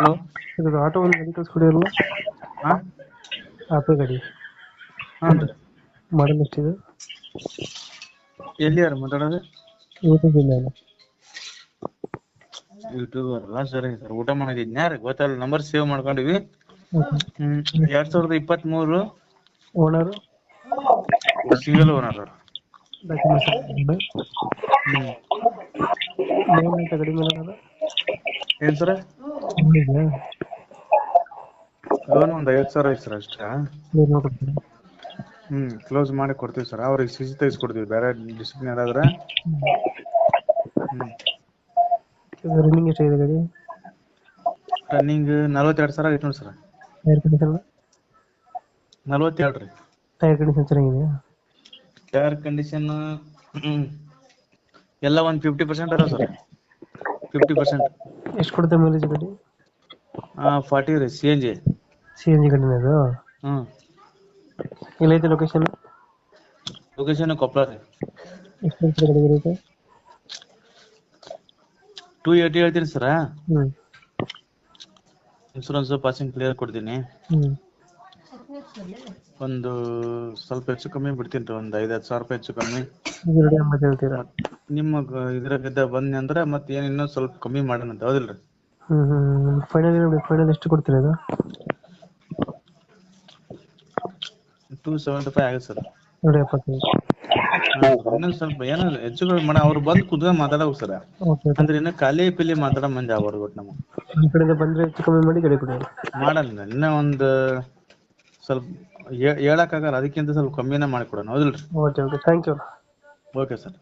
Hello. ಇದು auto ಒಂದು ಗಾಡಿ ಹಾ? ಆಟೋ ಗಾಡಿ. ಹಾಂ ರೀ. ಮಾಡಲ್ ಎಷ್ಟಿದೆ? ಎಲ್ಲಿ ಯಾರು ಮಾತಾಡೋದು? ಯೂಟ್ಯೂಬಿಂದ ಅಲ್ಲ ಯೂಟ್ಯೂಬರ್ ಅಲ್ಲ ಸರಿ ಸರ್ ಊಟ ಮಾಡಿದ್ನಿ ಯಾರು? ಗೊತ್ತಲ್ಲ ನಂಬರ್ ಸೇವ್ ಮಾಡ್ಕೊಂಡಿವಿ. ಎರಡ್ ಸಾವಿರದ ಇಪ್ಪತ್ತ್ ಮೂರು owner single owner documents hmm. ಗಾಡಿ ಮೇಲೆ ಏನ್ ಸರ್? ಲೋನ್ ಒಂದ್ ಐವತ್ತು ಸಾವಿರ ಐತೆ ಸರ್ ಅಷ್ಟ. ಕ್ಲೋಸ್ ಮಾಡಿ ಕೊಡ್ತೀವಿ ಸರ್. ಅವ್ರಿಗೆ ಸಿಜಿ ತೈಸ್ ತೆಗಿಸ್ಕೊಡ್ತೀವಿ ಬೇರೆ ಡಿಸಿಪ್ಲಿನ್ ಯಾರಾದ್ರೆ? ರನ್ನಿಂಗ್ ಎಷ್ಟಾಗಿದೆ ಗಾಡಿ? ರನ್ನಿಂಗ್ ನಲ್ವತ್ತೆರಡು ಸಾವಿರ ಐತೆ ನೋಡಿ ಸರ್ ಟೈರ್ ಕಂಡೀಷನ್ ನಲ್ವತ್ತೆರಡು ರೀ. ಟೈರ್ ಕಂಡೀಷನ್ ಚೆನ್ನಾಗಿದೆಯಾ? ಟೈರ್ ಕಂಡೀಷನ್ ಎಲ್ಲ ಒಂದು ಫಿಫ್ಟಿ ಪರ್ಸೆಂಟ್ ಅದಾವ ಸರ್. ಫಿಫ್ಟಿ ಪರ್ಸೆಂಟ್ ಎಷ್ಟು ಕೊಡುತ್ತೆ ಮೈಲೇಜ್ ಗಾಡಿ? ಫಾರ್ಟಿ ರೀ C N G C N G ಗಾಡಿನ ಹ್ಮ್. ಎಲ್ಲೈತೆ ಲೊಕೇಶನ್ ಲೊಕೇಶನ್ ಕೊಪ್ಪಳ ರೀ. ಎಷ್ಟು ಗಾಡಿ ಟೂ ಏಯ್ಟಿ ಹೇಳ್ತೀನಿ ಸರ ಹ್ಞೂ ಇನ್ಸೂರೆನ್ಸ್ ಪಾಸಿಂಗ್ ಕ್ಲಿಯರ್ ಕೊಡ್ತೀನಿ. ಹ್ಞೂ ಒಂದು ಸ್ವಲ್ಪ ಹೆಚ್ಚು ಕಮ್ಮಿ ಬಿಡ್ತೀನಿ ರೀ ಒಂದು ಐದು ಹತ್ತು ಸಾವಿರ ರೂಪಾಯಿ ಹೆಚ್ಚು ಕಮ್ಮಿ. ಈಗ ಎರಡು ಎಂಬತ್ತು ಹೇಳ್ತೀರಾ ನಿಮ್ಮ ಇದ್ರಾಗಿದ್ದ ಬಂದ್ನಿ ಅಂದ್ರೆ ಮತ್ತೆ ಏನು ಇನ್ನೂ ಸ್ವಲ್ಪ ಕಮ್ಮಿ ಮಾಡೋಣ ಅಂತ ಹ್ಞೂ ಹ್ಞೂ ಫೈನಲ್ ಫೈನಲ್ ಎಷ್ಟು ಕೊಡ್ತೀರಾ ಅದು? ಟೂ ಸೆವೆಂಟಿ ಫೈವ್ ಆಗುತ್ತೆ ಸರ್. ನೋಡಿ ಎಪ್ಪತ್ತೈದು. ಇನ್ನೊಂದು ಸ್ವಲ್ಪ ಏನೋ ಹೆಚ್ಚು ಮನೆ ಮಾಡ ಅವ್ರು ಬಂದು ಕುತ್ಕೊಂಡು ಮಾತಾಡೋದು ಸರ್. ಓಕೆ ಅಂದ್ರೆ ಇನ್ನ ಖಾಲಿ ಪಿಲಿ ಮಾತಾಡೋ ಮಂದಿ ಅವರು ಒಟ್ಟು ನಮಗೆ. ಈ ಕಡೆಯಿಂದ ಬಂದರೆ ಹೆಚ್ಚು ಕಮ್ಮಿ ಮಾಡಿ ಗಾಡಿ ಕೊಡಿ. ಮಾಡಲ್ಲ ಇನ್ನ ಒಂದು ಸ್ವಲ್ಪ ಹೇಳಕ್ಕಾಗಲ್ಲ ಅದಕ್ಕಿಂತ ಸ್ವಲ್ಪ ಕಮ್ಮಿನೇ ಮಾಡಿಕೊಡೋಣ ಹೌದಿಲ್ಲ ರೀ okay okay thank you okay sir